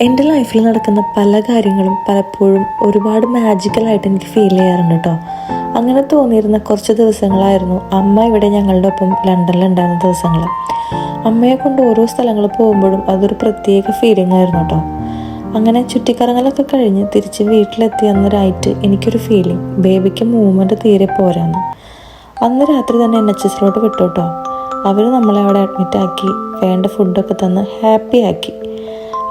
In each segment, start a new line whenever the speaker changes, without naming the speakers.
എന്റെ ലൈഫിൽ നടക്കുന്ന പല കാര്യങ്ങളും പലപ്പോഴും ഒരുപാട് മാജിക്കലായിട്ട് എനിക്ക് ഫീൽ ചെയ്യാറുണ്ട് കേട്ടോ അങ്ങനെ തോന്നിയിരുന്ന കുറച്ച് ദിവസങ്ങളായിരുന്നു അമ്മ ഇവിടെ ഞങ്ങളുടെ ഒപ്പം ലണ്ടനിൽ ഉണ്ടായിരുന്ന ദിവസങ്ങൾ. അമ്മയെ കൊണ്ട് ഓരോ സ്ഥലങ്ങൾ പോകുമ്പോഴും അതൊരു പ്രത്യേക ഫീലിംഗ് ആയിരുന്നു കേട്ടോ അങ്ങനെ ചുറ്റിക്കറങ്ങലൊക്കെ കഴിഞ്ഞ് തിരിച്ച് വീട്ടിലെത്തി അന്നൊരായിട്ട് എനിക്കൊരു ഫീലിംഗ് ബേബിക്ക് മൂവ്മെന്റ് തീരെ പോരാന്ന്. അന്ന് രാത്രി തന്നെ എൻ എച്ച് എസിലോട്ട് വിട്ടു കേട്ടോ അവർ നമ്മളെ അവിടെ അഡ്മിറ്റ് ആക്കി വേണ്ട ഫുഡൊക്കെ തന്ന് ഹാപ്പി ആക്കി.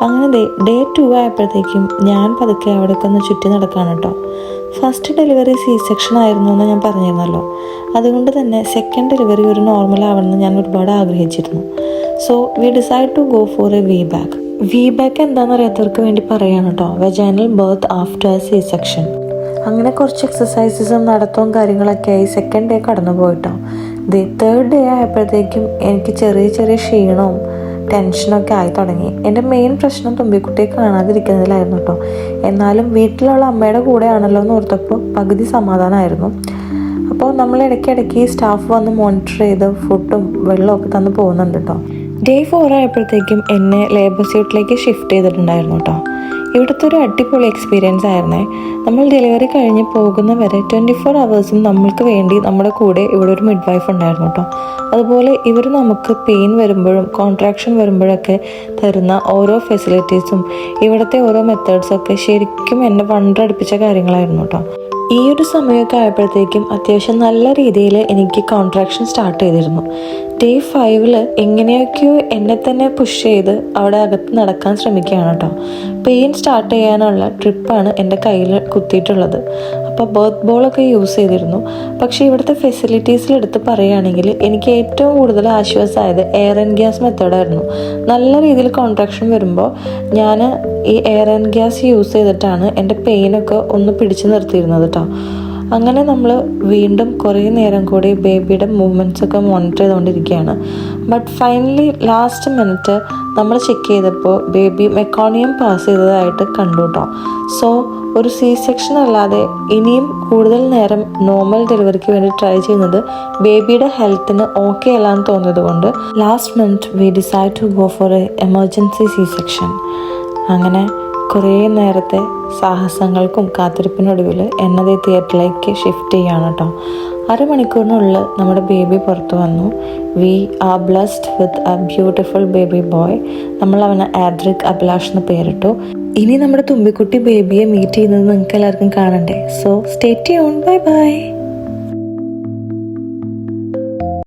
അങ്ങനെ ഡേ ടു ആയപ്പോഴത്തേക്കും ഞാൻ പതുക്കെ അവിടേക്ക് ഒന്ന് ചുറ്റി നടക്കാണ് കേട്ടോ. ഫസ്റ്റ് ഡെലിവറി സി സെക്ഷൻ ആയിരുന്നു എന്ന് ഞാൻ പറഞ്ഞിരുന്നല്ലോ. അതുകൊണ്ട് തന്നെ സെക്കൻഡ് ഡെലിവറി ഒരു നോർമൽ ആവണമെന്ന് ഞാൻ ഒരുപാട് ആഗ്രഹിച്ചിരുന്നു. So we decide to go for a VBAC VBAC എന്താണെന്ന് അറിയാത്തവർക്ക് വേണ്ടി പറയാണ് കേട്ടോ. Vaginal birth after C section അങ്ങനെ കുറച്ച് എക്സസൈസസും നടത്തവും കാര്യങ്ങളൊക്കെ ആയി സെക്കൻഡ് ഡേ കടന്നു പോയിട്ടോ ദി തേർഡ് ഡേ ആയപ്പോഴത്തേക്കും എനിക്ക് ചെറിയ ചെറിയ ക്ഷീണവും ടെൻഷനൊക്കെ ആയി തുടങ്ങി. എന്റെ മെയിൻ പ്രശ്നം തുമ്പിക്കുട്ടിയെ കാണാതിരിക്കുന്നതിലായിരുന്നു കേട്ടോ എന്നാലും വീട്ടിലുള്ള അമ്മയുടെ കൂടെയാണല്ലോ എന്ന് ഓർത്തപ്പോൾ പകുതി സമാധാനമായിരുന്നു. അപ്പോൾ നമ്മൾ ഇടയ്ക്കിടയ്ക്ക് സ്റ്റാഫ് വന്ന് മോണിറ്റർ ചെയ്ത് ഫുഡും വെള്ളവും ഒക്കെ തന്ന് പോകുന്നുണ്ട് കേട്ടോ ഡേ ഫോർ ആയപ്പോഴത്തേക്കും എന്നെ ലേബർ സീറ്റിലേക്ക് ഷിഫ്റ്റ് ചെയ്തിട്ടുണ്ടായിരുന്നു കേട്ടോ ഇവിടുത്തെ ഒരു അടിപൊളി എക്സ്പീരിയൻസ് ആയിരുന്നേ. നമ്മൾ ഡെലിവറി കഴിഞ്ഞ് പോകുന്ന വരെ ട്വന്റി ഫോർ അവേഴ്സും നമ്മൾക്ക് വേണ്ടി നമ്മുടെ കൂടെ ഇവിടെ ഒരു മിഡ് വൈഫ് ഉണ്ടായിരുന്നു കേട്ടോ അതുപോലെ ഇവർ നമുക്ക് പെയിൻ വരുമ്പോഴും കോൺട്രാക്ഷൻ വരുമ്പോഴൊക്കെ തരുന്ന ഓരോ ഫെസിലിറ്റീസും ഇവിടുത്തെ ഓരോ മെത്തേഡ്സൊക്കെ ശരിക്കും എന്നെ വണ്ടടിപ്പിച്ച കാര്യങ്ങളായിരുന്നു കേട്ടോ ഈ ഒരു സമയമൊക്കെ ആയപ്പോഴത്തേക്കും അത്യാവശ്യം നല്ല രീതിയിൽ എനിക്ക് കോൺട്രാക്ഷൻ സ്റ്റാർട്ട് ചെയ്തിരുന്നു. ഡേ ഫൈവിൽ എങ്ങനെയൊക്കെയോ എന്നെ തന്നെ പുഷ് ചെയ്ത് അവിടെ അകത്ത് നടക്കാൻ ശ്രമിക്കുകയാണ് കേട്ടോ. പെയിൻ സ്റ്റാർട്ട് ചെയ്യാനുള്ള ട്രിപ്പാണ് എന്റെ കയ്യിൽ കുത്തിയിട്ടുള്ളത്. അപ്പോൾ ബർത്ത് ബോളൊക്കെ യൂസ് ചെയ്തിരുന്നു. പക്ഷേ ഇവിടുത്തെ ഫെസിലിറ്റീസിൽ എടുത്ത് പറയുകയാണെങ്കിൽ എനിക്ക് ഏറ്റവും കൂടുതൽ ആശ്വാസമായത് എയർ ആൻഡ് ഗ്യാസ് മെത്തേഡായിരുന്നു നല്ല രീതിയിൽ കോൺട്രാക്ഷൻ വരുമ്പോൾ ഞാൻ ഈ എയർ ആൻഡ് ഗ്യാസ് യൂസ് ചെയ്തിട്ടാണ് എന്റെ പെയിനൊക്കെ ഒന്ന് പിടിച്ചു നിർത്തിയിരുന്നത് കേട്ടോ. അങ്ങനെ നമ്മൾ വീണ്ടും കുറേ നേരം കൂടി ബേബിയുടെ മൂവ്മെന്റ്സ് ഒക്കെ മോണിറ്റർ ചെയ്തുകൊണ്ടിരിക്കുകയാണ്. ബട്ട് ഫൈനലി ലാസ്റ്റ് മിനിറ്റ് നമ്മൾ ചെക്ക് ചെയ്തപ്പോൾ ബേബി മെക്കോണിയം പാസ് ചെയ്തതായിട്ട് കണ്ടു കേട്ടോ സോ ഒരു സി സെക്ഷൻ അല്ലാതെ ഇനിയും കൂടുതൽ നേരം നോർമൽ ഡെലിവറിക്ക് വേണ്ടി ട്രൈ ചെയ്യുന്നത് ബേബിയുടെ ഹെൽത്തിന് ഓക്കെ അല്ലാന്ന് തോന്നിയത് കൊണ്ട് last minute we decide to go for a emergency C section അങ്ങനെ കുറേ നേരത്തെ സാഹസങ്ങൾക്കും കാത്തിരിപ്പിനൊടുവിൽ എന്നത് തിയേറ്ററിലേക്ക് ഷിഫ്റ്റ് ചെയ്യാണ് കേട്ടോ അരമണിക്കൂറിനുള്ളിൽ നമ്മുടെ ബേബി പുറത്തു വന്നു. We are blessed with a beautiful baby boy നമ്മൾ അവന് ആദ്രിക് അഭിലാഷ് എന്ന് പേരിട്ടു. ഇനി നമ്മുടെ തുമ്പിക്കുട്ടി ബേബിയെ മീറ്റ് ചെയ്യുന്നത് നിങ്ങൾക്ക് എല്ലാവർക്കും കാണണ്ടേ. So stay tune bye bye